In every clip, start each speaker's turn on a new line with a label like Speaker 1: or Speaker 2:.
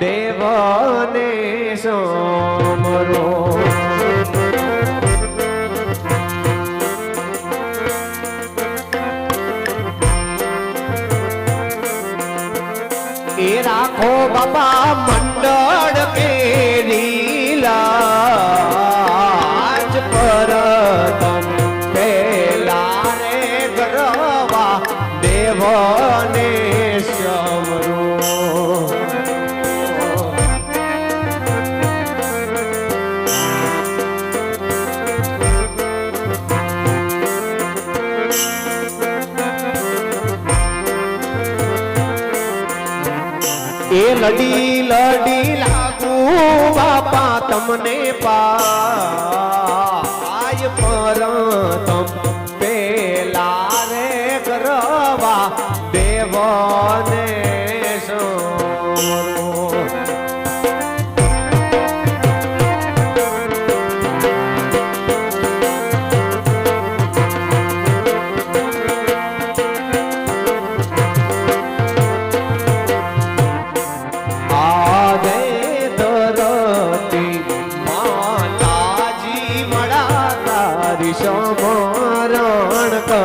Speaker 1: દેવને સોમરો એ રાખો બાબા મંડળ લડી લડી લાગુ બાપા તમને પા ദിശമാരാണ കാ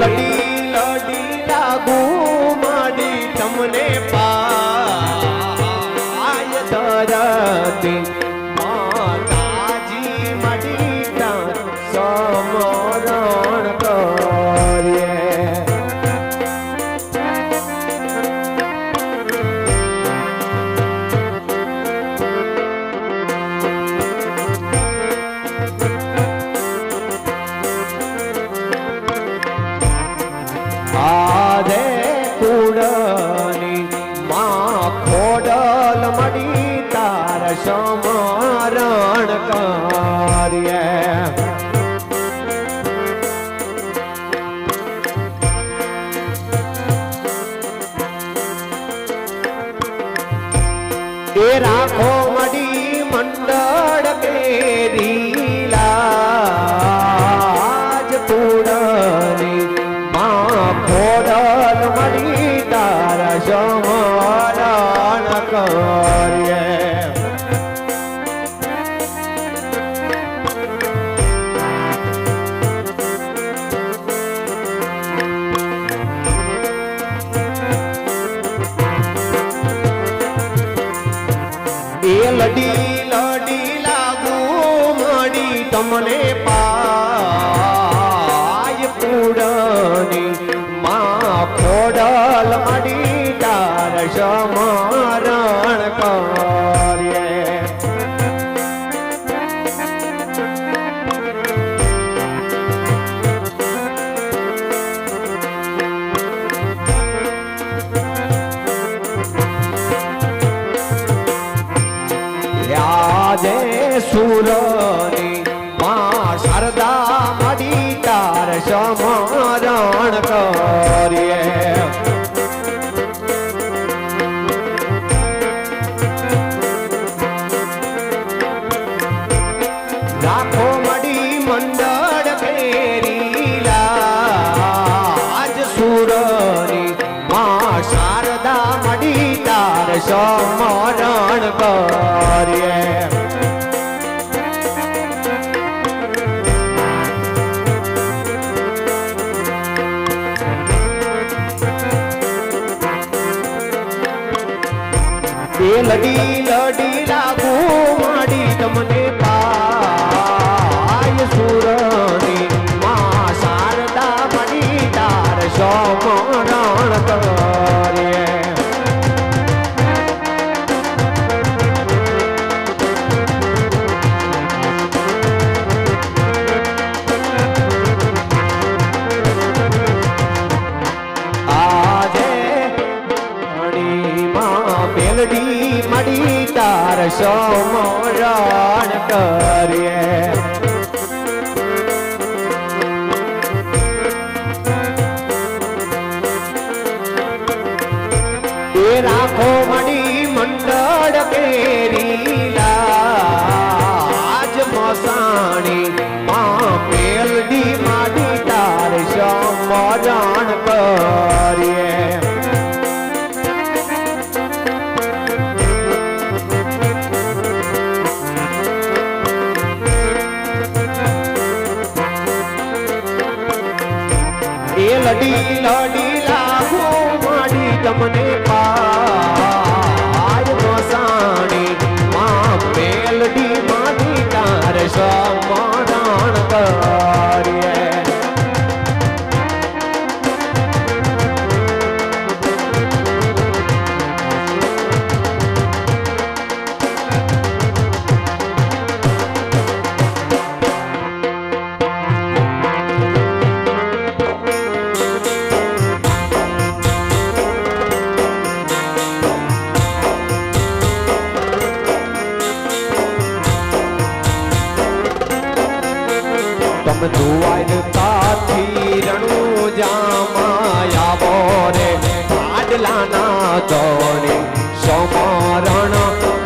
Speaker 1: લટી someone પારે આજે સુરની માં શારદા મળી તાર સમ આશા મરણ કરીએ લડી સમરણ કરીએ. રાખો મણી મંડળ કેરીલા એ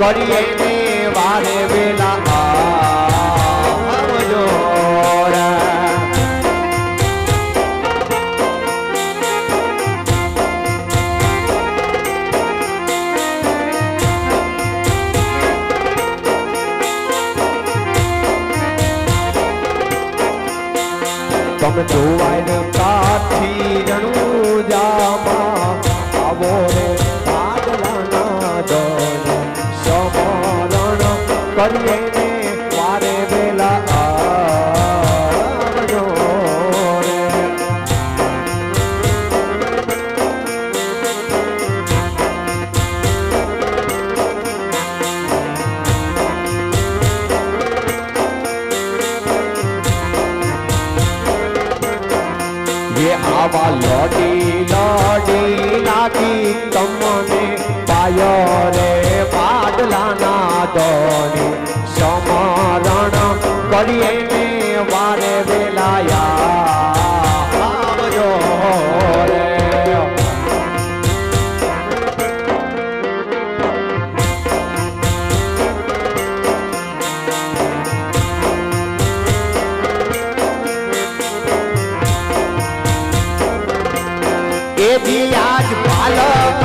Speaker 1: કરીએ ને વારે વેલા આવજો તમે જોવાય કાઠી જણું જામાં આવો રે. સમરણ કરીએ ને વારે વેલાયા. આવજો આજ પાલક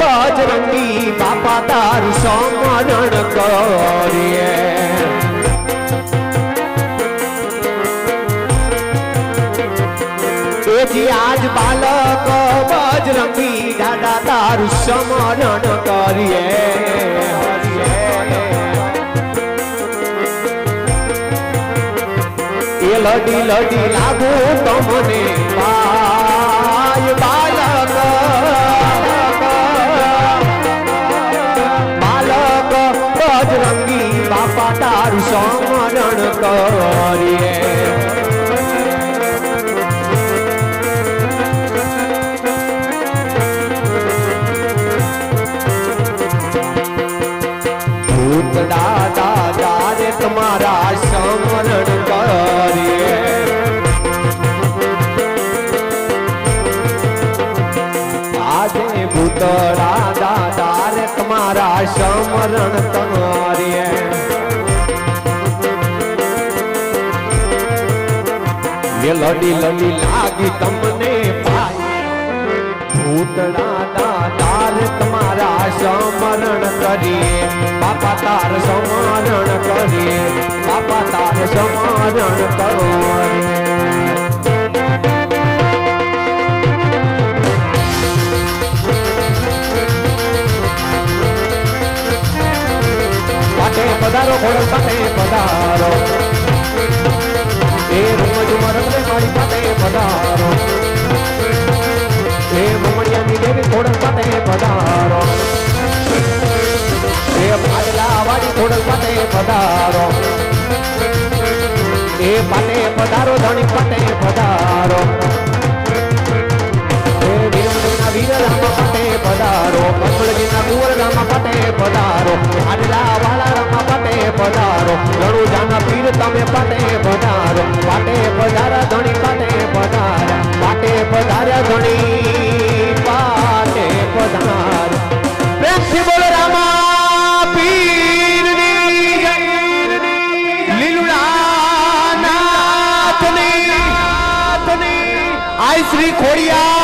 Speaker 1: બજરંગી બાપા તારું સમરણ કરીએ તારું સમરણ કરીએ. એ લડી લડી લાગુ તમને ભાઈ, બાલક. બાલક, બજરંગી બાપા તારું સમરણ કરીએ આજે ભૂતળા દાદા રે તમારા સમરણ કરીએ એ લડી લડી લાગી તમને પાય ભૂતળા દાદા રે તમારા સમરણ કરીએ બાપા તાર સમરણ કરીએ બાપા તાર સમરણ કરીએ ઘોડલ પધારો. એ રૂમ ઝુમર રંગલે મારી પાસે પધારો એ મમણિયાની દેવી થોડક પાસે પધારો. એ ભાડલા વાળી થોડક પાસે પધારો. એ પાને પધારો ધણી પાટે પધારો. એ વીરમણીના વીર રામા પાટે પધારો કંબળજીના કુંવર પધારો. પાટે પધારો. આડલા પીર તમે પાટે પધારો. પાટે પધારા ધણી, પાટે પધારા. પાટે પધાર્યા ધણી, પાટે પધાર. શ્રી માતની